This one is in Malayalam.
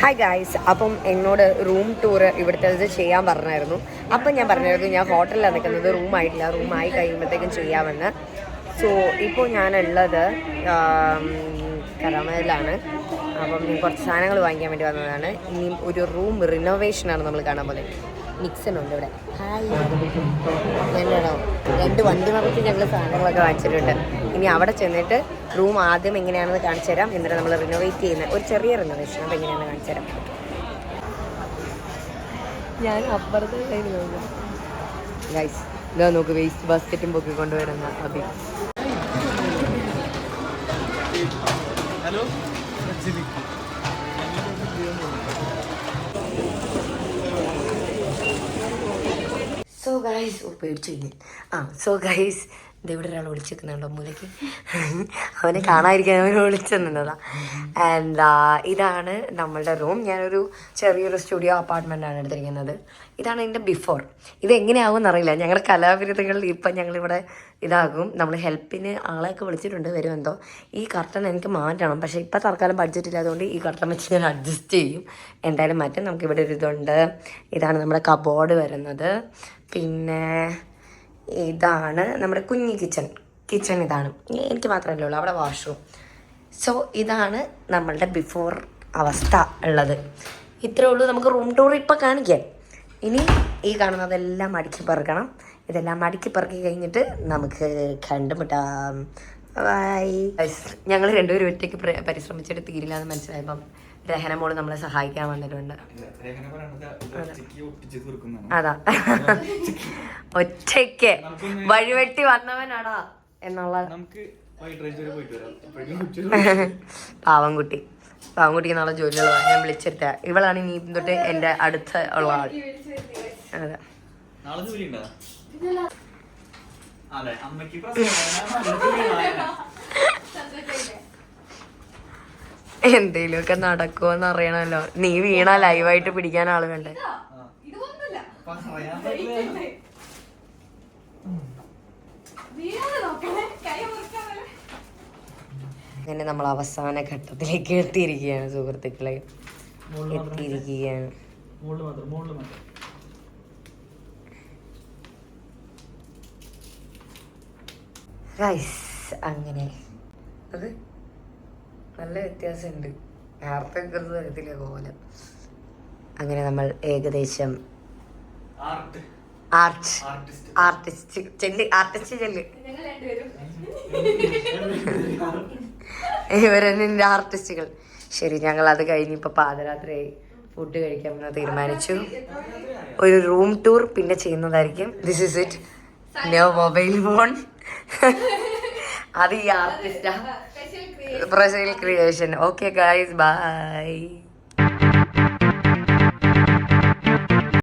ഹായ് ഗായ്സ് അപ്പം എന്നോട് റൂം ടൂർ ഇവിടുത്തെ ചെയ്യാൻ പറഞ്ഞായിരുന്നു. അപ്പം ഞാൻ പറഞ്ഞായിരുന്നു ഞാൻ ഹോട്ടലിലാണ് നിൽക്കുന്നത് റൂം ആയിട്ടില്ല. റൂം ആയി കഴിയുമ്പോഴത്തേക്കും ചെയ്യാമെന്ന്. സോ ഇപ്പോൾ ഞാനുള്ളത് കരമയിലാണ് അപ്പം കുറച്ച് സാധനങ്ങൾ വാങ്ങിക്കാൻ വേണ്ടി വന്നതാണ്. ഇനിയും ഒരു റൂം റിനോവേഷനാണ് നമ്മൾ കാണാൻ പോകുന്നത്. നിക്സൺ ഉണ്ട് ഇവിടെ. ഹായ് രണ്ട് വണ്ടി മറച്ച് ഞങ്ങൾ സാധനങ്ങളൊക്കെ വാങ്ങിച്ചിട്ടുണ്ട്. ഇനി അവിടെ ചെന്നിട്ട് റൂം ആദ്യം എങ്ങനെയാണെന്ന് കാണിച്ചു തരാം. എന്നിട്ട് നമ്മൾ റിനോവേറ്റ് ചെയ്യുന്ന ഒരു ചെറിയ റിനോവേഷൻ അപ്പം എങ്ങനെയാണെന്ന് കാണിച്ചു തരാം. ഞാൻ അപ്പുറത്തെ ഗൈസ് ഇതാ നോക്ക് വേസ്റ്റ് ബാസ്ക്കറ്റും പൊക്കി കൊണ്ടുവരുന്ന അഭി. ഹലോ സോ ഗൈസ് ഓ പേടിച്ചു കഴിഞ്ഞു ആ സോ ഗൈസ് ഇതെവിടെ ഒരാൾ വിളിച്ചിരിക്കുന്നുണ്ടോ മൂലയ്ക്ക് അവനെ കാണാതിരിക്കാൻ അവനെ വിളിച്ചിരുന്നതാ എന്താ ഇതാണ് നമ്മളുടെ റൂം. ഞാനൊരു ചെറിയൊരു സ്റ്റുഡിയോ അപ്പാർട്ട്മെന്റാണ് എടുത്തിരിക്കുന്നത്. ഇതാണ് എന്റെ ബിഫോർ ഇത് എങ്ങനെയാവും എന്നറിയില്ല ഞങ്ങളുടെ കലാവിരുദ്ധകളിൽ ഇപ്പം ഞങ്ങളിവിടെ ഇതാകും. നമ്മൾ ഹെൽപ്പിന് ആളെയൊക്കെ വിളിച്ചിട്ടുണ്ട്. വരുമെന്തോ ഈ കർട്ടൻ എനിക്ക് മാറ്റണം. പക്ഷേ ഇപ്പം തൽക്കാലം ബഡ്ജറ്റ് ഇല്ലാത്തതുകൊണ്ട് ഈ കർട്ടൻ വെച്ച് ഞാൻ അഡ്ജസ്റ്റ് ചെയ്യും. എന്തായാലും മാറ്റും. നമുക്കിവിടെ ഒരു ഇതുണ്ട്. ഇതാണ് നമ്മുടെ കബോർഡ് വരുന്നത്. പിന്നെ ഇതാണ് നമ്മുടെ കുഞ്ഞി കിച്ചൺ. കിച്ചൺ ഇതാണ്. എനിക്ക് മാത്രമല്ലേ ഉള്ളൂ അവിടെ വാഷ്റൂം സോ ഇതാണ് നമ്മളുടെ ബിഫോർ അവസ്ഥ ഉള്ളത്. ഇത്രേ ഉള്ളൂ നമുക്ക് റൂം ടൂർ ഇപ്പം കാണിക്കാം. ഇനി ഈ കാണുന്നതെല്ലാം അടുക്കി പറക്കണം. ഇതെല്ലാം അടുക്കി പറക്കി കഴിഞ്ഞിട്ട് നമുക്ക് കണ്ടുമുട്ടാം ബൈ ഞങ്ങൾ രണ്ടുപേരും ഒറ്റയ്ക്ക് പ്ര- പരിശ്രമിച്ചിട്ട് തീരില്ല എന്ന് മനസ്സിലായപ്പം രഹന മോൾ നമ്മളെ സഹായിക്കാൻ വന്നിട്ടുണ്ട്. അതാ. ഒറ്റയ്ക്ക് വഴിവെട്ടി വന്നവനാടാ എന്നുള്ള പാവൻകുട്ടി പാവൻകുട്ടിക്ക് നാളെ ജോലിയുള്ള ഞാൻ വിളിച്ചെടുത്ത ഇവളാണ് ഇനി തൊട്ട് എന്റെ അടുത്ത ഉള്ള ആൾ അതെ. അമ്മയ്ക്ക് എന്തേലുമൊക്കെ നടക്കുമെന്ന് അറിയണമല്ലോ. നീ വീണ ലൈവായിട്ട് പിടിക്കാൻ ആൾ വേണ്ടേ? പറയാൻ പറ്റില്ല. അങ്ങനെ നമ്മൾ അവസാന ഘട്ടത്തിലേക്ക് എത്തിയിരിക്കുകയാണ് സുഹൃത്തുക്കളെ. എത്തിയിരിക്കുകയാണ്. അങ്ങനെ. അത് നല്ല വ്യത്യാസമുണ്ട്. നേരത്തെ തരത്തില്ല കോലം. അങ്ങനെ നമ്മൾ ഏകദേശം ആർട്ട് ആർട്ട് ആർട്ടിസ്റ്റ് ആർട്ടിസ്റ്റ് ചെല്ല് ആർട്ടിസ്റ്റ് ചെല്ല്. ഇവരെന്നെ ആർട്ടിസ്റ്റുകൾ ശരി ഞങ്ങൾ അത് കഴിഞ്ഞ് ഇപ്പൊ പാതരാത്രിയായി ഫുഡ് കഴിക്കാമെന്ന് തീരുമാനിച്ചു. ഒരു റൂം ടൂർ പിന്നെ ചെയ്യുന്നതായിരിക്കും. This is it no mobile phone അത് ഈ ആർട്ടിസ്റ്റാ profile creation okay guys bye